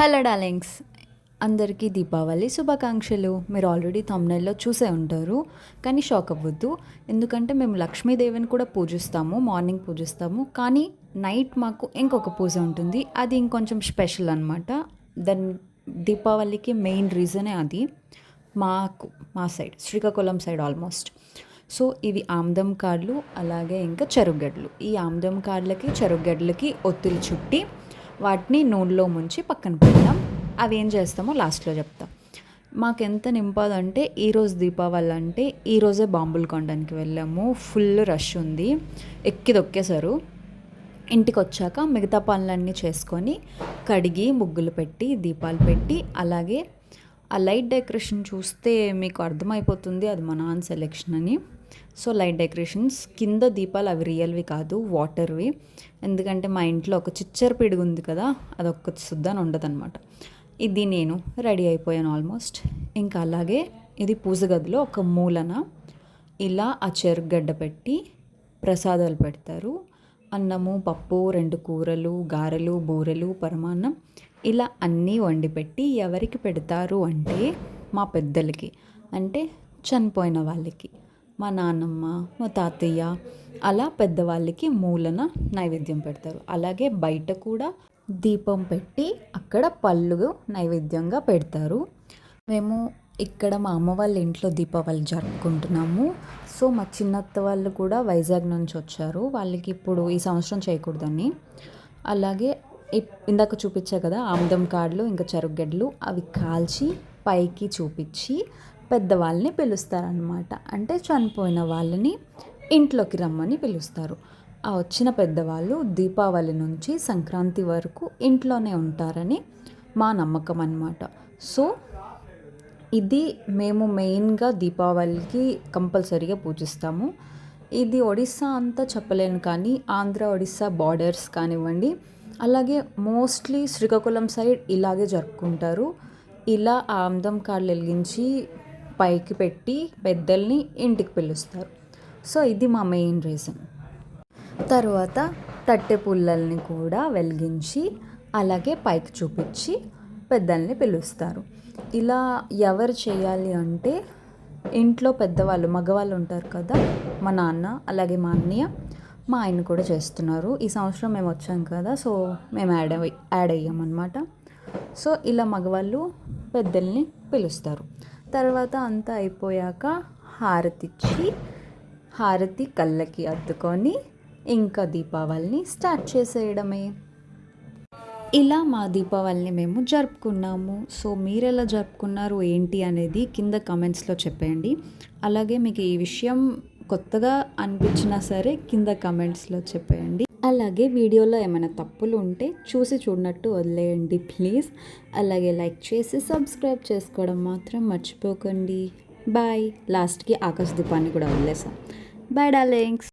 Hello darlings అందరికీ దీపావళి శుభాకాంక్షలు. మీరు ఆల్రెడీ తమ్నెల్లో చూసే ఉంటారు కానీ షాక్ అవ్వద్దు. ఎందుకంటే మేము లక్ష్మీదేవిని కూడా పూజిస్తాము మార్నింగ్ పూజిస్తాము. కానీ నైట్ మాకు ఇంకొక పూజ ఉంటుంది. అది ఇంకొంచెం స్పెషల్ అనమాట దెన్ దీపావళికి మెయిన్ రీజనే అది? మాకు మా side Srikakulam side almost so ఇవి ఆమ్దం కార్డులు అలాగే ఇంకా చెరుగడ్లు ఈ ఆమ్దం కార్డులకి చెరుగడ్లకి ఒత్తులు చుట్టి వాటిని నూనెలో ముంచి పక్కన పెడతాం అవి ఏం చేస్తామో లాస్ట్లో చెప్తాం. మాకు ఎంత నింపదంటే ఈరోజు దీపావళి అంటే ఈరోజే బాంబులు కొనడానికి వెళ్ళాము. ఫుల్ రష్ ఉంది. ఎక్కి దొక్కేశారు ఇంటికి వచ్చాక మిగతా పనులన్నీ చేసుకొని కడిగి ముగ్గులు పెట్టి దీపాలు పెట్టి అలాగే ఆ లైట్ డెకరేషన్ చూస్తే మీకు అర్థమైపోతుంది అది మా నాన్న సెలెక్షన్ అని. సో లైట్ డెకరేషన్స్ కింద దీపాలు అవి రియల్వి కాదు వాటర్వి. ఎందుకంటే మా ఇంట్లో ఒక చిచ్చర పిడుగు ఉంది కదా అదొక శుద్ధాన్ని ఉండదన్నమాట. ఇది నేను రెడీ అయిపోయాను ఆల్మోస్ట్. ఇంకా అలాగే ఇది పూజ గదిలో ఒక మూలన. ఇలా ఆ చెరుగడ్డ పెట్టి ప్రసాదాలు పెడతారు. అన్నము పప్పు రెండు కూరలు గారెలు బూరెలు పరమాన్నం ఇలా అన్నీ వండి పెట్టి ఎవరికి పెడతారు అంటే మా పెద్దలకి. అంటే చనిపోయిన వాళ్ళకి. మా నాన్నమ్మ మా తాతయ్య అలా పెద్దవాళ్ళకి మూలన నైవేద్యం పెడతారు. అలాగే బయట కూడా దీపం పెట్టి అక్కడ పళ్ళు నైవేద్యంగా పెడతారు. మేము ఇక్కడ మా అమ్మ వాళ్ళ ఇంట్లో దీపావళి జరుపుకుంటున్నాము. సో మా చిన్నత్త వాళ్ళు కూడా వైజాగ్ నుంచి వచ్చారు. వాళ్ళకి ఇప్పుడు ఈ సంవత్సరం చేయకూడదని. అలాగే ఇందాక చూపించా కదా ఆముదం కాడలు ఇంకా చెరుగడ్డలు అవి కాల్చి పైకి చూపించి పెద్దవాళ్ళని పిలుస్తారనమాట అంటే చనిపోయిన వాళ్ళని ఇంట్లోకి రమ్మని పిలుస్తారు. ఆ వచ్చిన పెద్దవాళ్ళు దీపావళి నుంచి సంక్రాంతి వరకు ఇంట్లోనే ఉంటారని మా నమ్మకం అనమాట సో ఇది మేము మెయిన్గా దీపావళికి కంపల్సరీగా పూజిస్తాము. ఇది ఒడిస్సా అంతా చెప్పలేను కానీ ఆంధ్ర ఒడిస్సా బార్డర్స్ కానివ్వండి. అలాగే మోస్ట్లీ శ్రీకాకుళం సైడ్ ఇలాగే జరుపుకుంటారు. ఇలా ఆమ్దం కాళ్ళు వెలిగించి పైకి పెట్టి పెద్దల్ని ఇంటికి పిలుస్తారు. సో ఇది మా మెయిన్ రీజన్. తర్వాత తట్టె పుల్లల్ని కూడా వెలిగించి అలాగే పైకి చూపించి పెద్దల్ని పిలుస్తారు. ఇలా ఎవరు చేయాలి అంటే ఇంట్లో పెద్దవాళ్ళు మగవాళ్ళు ఉంటారు కదా మా నాన్న అలాగే మా అన్నయ్య మా ఆయన కూడా చేస్తున్నారు. ఈ సంవత్సరం మేము వచ్చాం కదా సో మేము యాడ్ యాడ్ అయ్యామన్నమాట సో ఇలా మగవాళ్ళు పెద్దల్ని పిలుస్తారు. తర్వాత అంతా అయిపోయాక హారతి ఇచ్చి హారతి కళ్ళకి అద్దుకొని ఇంకా దీపావళిని స్టార్ట్ చేసేయడమే. ఇలా మా దీపావళిని మేము జరుపుకున్నాము. సో మీరు ఎలా జరుపుకున్నారు? ఏంటి? అనేది కింద కమెంట్స్లో చెప్పేయండి. అలాగే మీకు ఈ విషయం కొత్తగా అనిపించినా సరే కింద కమెంట్స్లో చెప్పేయండి. అలాగే వీడియోలో ఏమైనా తప్పులు ఉంటే చూసి చూడనట్టు వదిలేయండి ప్లీజ్. అలాగే లైక్ చేసి సబ్స్క్రైబ్ చేసుకోవడం మాత్రం మర్చిపోకండి. బాయ్. లాస్ట్కి ఆకాశ దీపాన్ని కూడా వదిలేసాం. Bye darlings